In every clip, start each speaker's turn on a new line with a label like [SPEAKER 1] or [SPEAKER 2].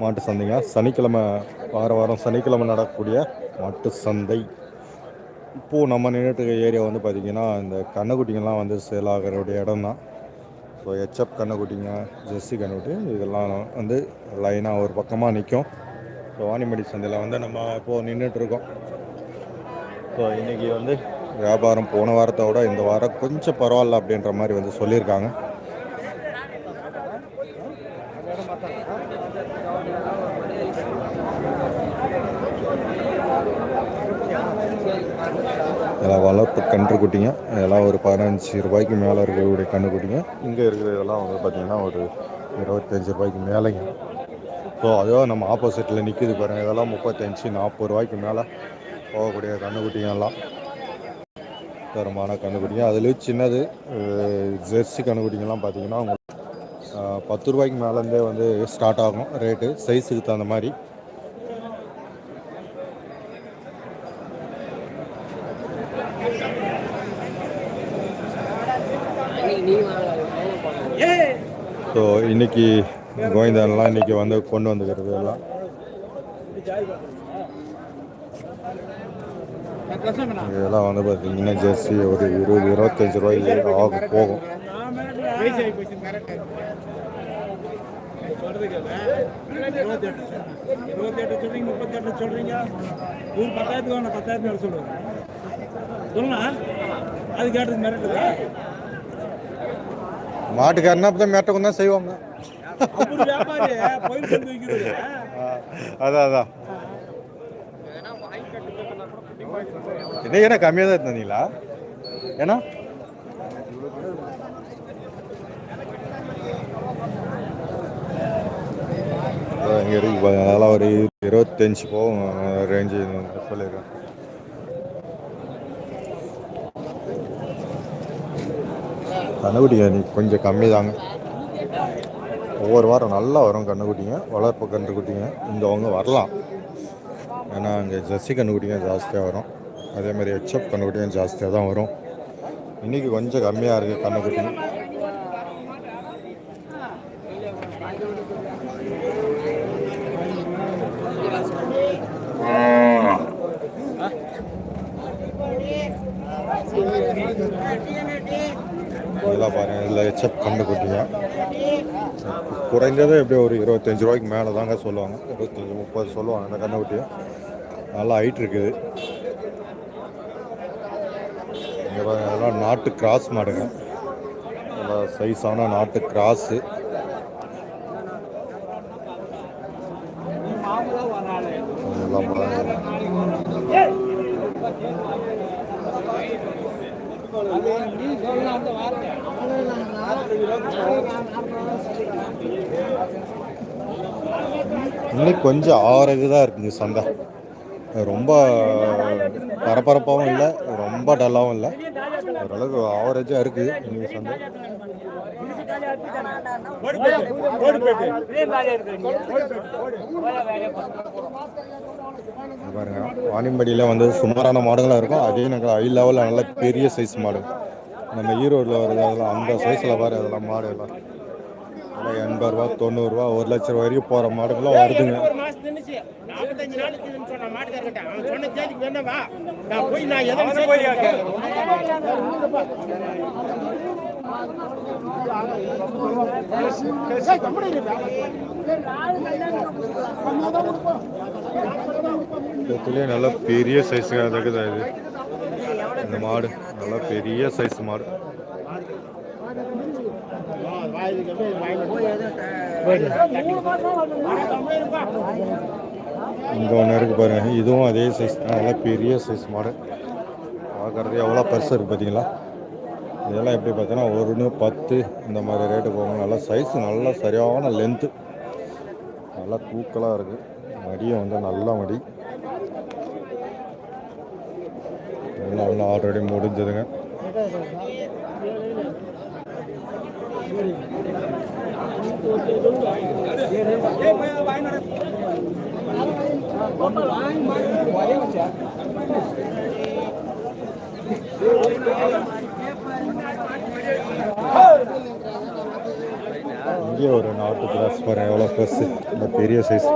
[SPEAKER 1] மாட்டு சந்தைங்க சனிக்கிழமை வார வாரம் சனிக்கிழமை நடக்கக்கூடிய மாட்டு சந்தை. இப்போது நம்ம நின்றுட்டு ஏரியா வந்து பார்த்திங்கன்னா இந்த கண்ணுக்குட்டிங்கெல்லாம் வந்து சேல் ஆகிறவுடைய இடம் தான் ஸோ ஹெச்எப் கண்ணுக்குட்டிங்க ஜெர்சி கண்ணுக்குட்டி இதெல்லாம் வந்து லைனாக ஒரு பக்கமாக நிற்கும் ஸோ வாணிமடி சந்தையில் வந்து நம்ம இப்போது நின்றுட்டுருக்கோம் ஸோ இன்றைக்கி வந்து வியாபாரம் போன வாரத்தை விட இந்த வாரம் கொஞ்சம் பரவாயில்ல அப்படின்ற மாதிரி வந்து சொல்லியிருக்காங்க. இதெல்லாம் வளர்ப்பு கன்றுக்குட்டிங்க. இதெல்லாம் ஒரு பதினஞ்சு ரூபாய்க்கு மேலே இருக்கக்கூடிய கன்றுக்குட்டிங்க. இங்கே இருக்கிறதெல்லாம் வந்து பார்த்திங்கன்னா ஒரு இருபத்தஞ்சி ரூபாய்க்கு மேலேங்க. ஸோ அதோ நம்ம ஆப்போசிட்டில் நிற்கிது பாருங்கள் இதெல்லாம் முப்பத்தஞ்சு நாற்பது ரூபாய்க்கு மேலே போகக்கூடிய கன்றுக்குட்டிங்கெல்லாம் தரமான கன்றுக்குட்டிங்க. அதுலேயும் சின்னது ஜெர்சி கன்றுக்குட்டிங்கெல்லாம் பார்த்தீங்கன்னா உங்களுக்கு பத்து ரூபாய்க்கு மேலேருந்தே வந்து ஸ்டார்ட் ஆகும். ரேட்டு சைஸுக்கு தகுந்த மாதிரி. ஸோ இன்னைக்கு கோவிந்தன்லாம் இன்னைக்கு வந்து கொண்டு வந்துக்கிறது எல்லாம். இதெல்லாம் வந்து பார்த்தீங்கன்னா ஜெர்சி ஒரு இருபது இருபத்தஞ்சி ரூபாய்க்கு ஆகும் போகும்.
[SPEAKER 2] இருபத்தெட்டு சொல்றீங்க முப்பத்தெட்டு சொல்றீங்க பத்தாயிரத்துக்கு பத்தாயிரத்து வேணும் சொல்லுங்க. அது கேட்டது மிரட்டுதா?
[SPEAKER 1] மாட்டுக்காரனா அப்போ தான் மேட்டக்கும் தான் செய்வாங்க. அதான் அதான். என்ன கம்மியாக தான் இருந்தீங்களா? ஏன்னா? இங்கே இருக்கு. அதெல்லாம் ஒரு இருபத்தஞ்சி போகும் ரேஞ்சு சொல்லியிருக்கேன் கண்ணுக்குட்டி இன்னைக்கு கொஞ்சம் கம்மி தாங்க ஒவ்வொரு வாரம் நல்லா வரும் கண்ணுக்குட்டிங்க வளர்ப்பு கன்றுக்குட்டிங்க. இந்தவங்க வரலாம். ஏன்னா அங்கே ஜெர்சி கண்ணுக்குட்டிங்க ஜாஸ்தியாக வரும். அதே மாதிரி ஹெச்எப் கண்ணுக்குட்டியும் ஜாஸ்தியாக தான் வரும். இன்றைக்கி கொஞ்சம் கம்மியாக இருக்குது கண்ணுக்குட்டிங்க இதெல்லாம் பாருங்கள் இதில் எச்சப் கண்டு குட்டிங்க குறைஞ்சது எப்படியும் ஒரு இருபத்தஞ்சி ரூபாய்க்கு மேலே தாங்க சொல்லுவாங்க. இருபத்தஞ்சி முப்பது சொல்லுவாங்க அந்த கண்ணுக்குட்டியை நல்லா ஹைட் இருக்குது. இங்கே பாருங்க அதெல்லாம் நாட்டு கிராஸ் மாடுங்க. நல்லா சைஸான நாட்டு கிராஸு இதெல்லாம் பாருங்க இன்னைக்கு கொஞ்சம் ஆறகு தான் இருக்குங்க சந்தை. ரொம்ப பரபரப்பாகவும் இல்லை ரொம்ப டல்லாகவும் இல்லை. ஓரளவுக்கு ஆவரேஜாக இருக்குது இன்னைக்கு சந்தை. பாருங்க வாணிம்படியில் வந்து சுமாரான மாடுகளாக இருக்கும். அதே எனக்கு ஹை லெவலில் நல்ல பெரிய சைஸ் மாடு. நம்ம ஈரோட்டில் வருது அதெல்லாம் அந்த சைஸில் பாரு அதெல்லாம் மாடு எல்லாம். அதெல்லாம் எண்பது ரூபா தொண்ணூறுரூவா ஒரு லட்ச ரூபா வரைக்கும் போகிற மாடுகள்லாம் வருதுங்க.
[SPEAKER 2] ஒரு மாசம் நின்னுச்சு நாற்பத்தஞ்சு நாளைக்கு சொன்ன மாட்டுக்காரர்கிட்ட அவன் சொன்ன தேதிக்கு வேணவா நான் போய் நான் எதை
[SPEAKER 1] இதுலேயே நல்ல பெரிய சைஸுங்க அதுக்கு இது இந்த மாடு நல்லா பெரிய சைஸ் மாடு. இங்கே ஒன்று இருக்குது பாருங்க. இதுவும் அதே சைஸ் தான். நல்லா பெரிய சைஸ் மாடு. பார்க்குறது எவ்வளோ பெருசு இருக்குது பார்த்தீங்களா இதெல்லாம் எப்படி பார்த்தீங்கன்னா ஒன்று பத்து இந்த மாதிரி ரேட்டு போகும். நல்லா சைஸ் நல்லா சரியான லென்த்து நல்லா தூக்கலாக இருக்குது மடியும் வந்து நல்ல மடி. எல்லாம் ஆல்ரெடி முடிஞ்சதுங்க. இங்கே பெரிய ஒரு நாட்டு கிராஸ் பாருங்க எவ்வளோ பெருசு இந்த பெரிய சைஸ்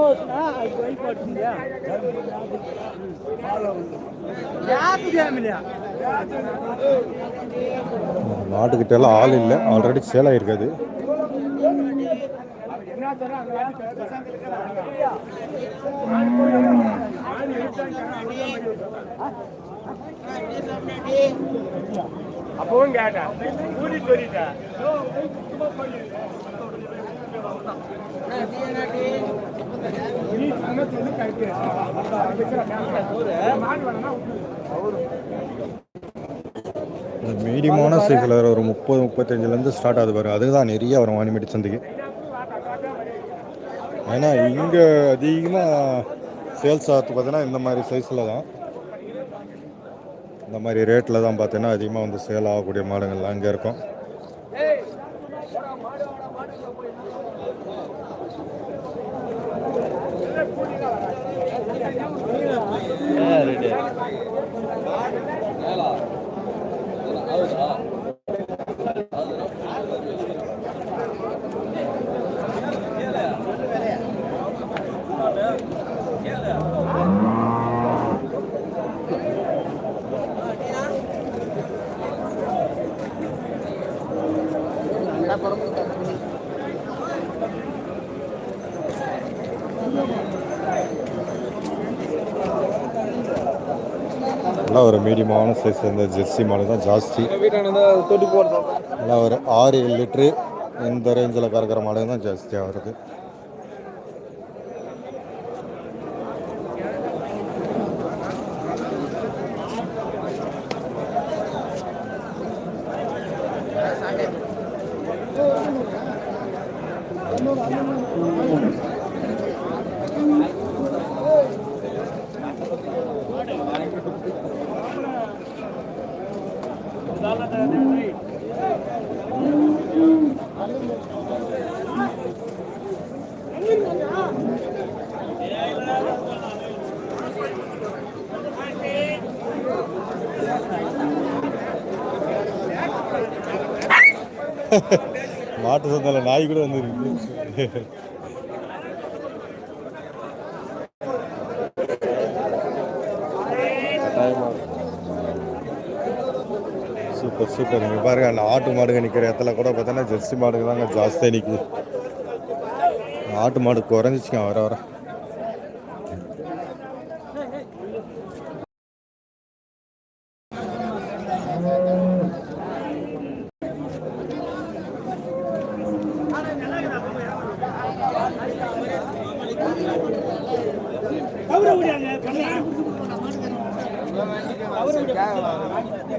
[SPEAKER 1] நாட்டுக்கிட்ட எல்லாம் ஆள் இல்லை. ஆல்ரெடி சேல் ஆயிருக்காது.
[SPEAKER 2] அப்பவும் கேட்டேன் கூலி சொல்லிட்டேன்
[SPEAKER 1] இந்த மீடியமான சைக்கிள் ஒரு முப்பது முப்பத்தஞ்சுலேருந்து ஸ்டார்ட் ஆகுது பாரு. அதுதான் நிறைய வரும் வாணிமெடி சந்தைக்கு. ஏன்னா இங்கே அதிகமாக சேல்ஸ் ஆகிறது பார்த்தீங்கன்னா இந்த மாதிரி சைஸில் தான். இந்த மாதிரி ரேட்டில் தான் பார்த்தீங்கன்னா அதிகமாக வந்து சேல் ஆகக்கூடிய மாடுங்கள்லாம் அங்கே இருக்கும். நல்லா ஒரு மீடியமான சைஸ் இந்த ஜெர்சி மாடு தான் ஜாஸ்தி. நல்லா ஒரு ஆறு ஏழு லிட்ரு இந்த ரேஞ்சில் கறக்கிற மாடு தான் ஜாஸ்தியாக வருது. மாட்டு சந்தால நாய் கூட வந்துருக்கு. சூப்பர் சூப்பர் நீங்கள் பாருங்க அந்த ஆட்டு மாடுங்க நிற்கிற இடத்துல கூட பார்த்தீங்கன்னா ஜெர்சி மாடுங்க தாங்க ஜாஸ்தியாக நிற்குது ஆட்டு மாடு குறைஞ்சிச்சுங்க வர வர.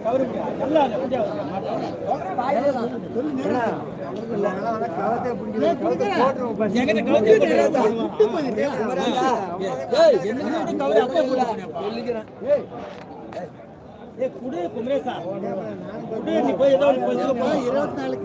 [SPEAKER 2] குடு முடியாங்க கவுர முடியாது கவுர முடியாது இருபத்தி நாலு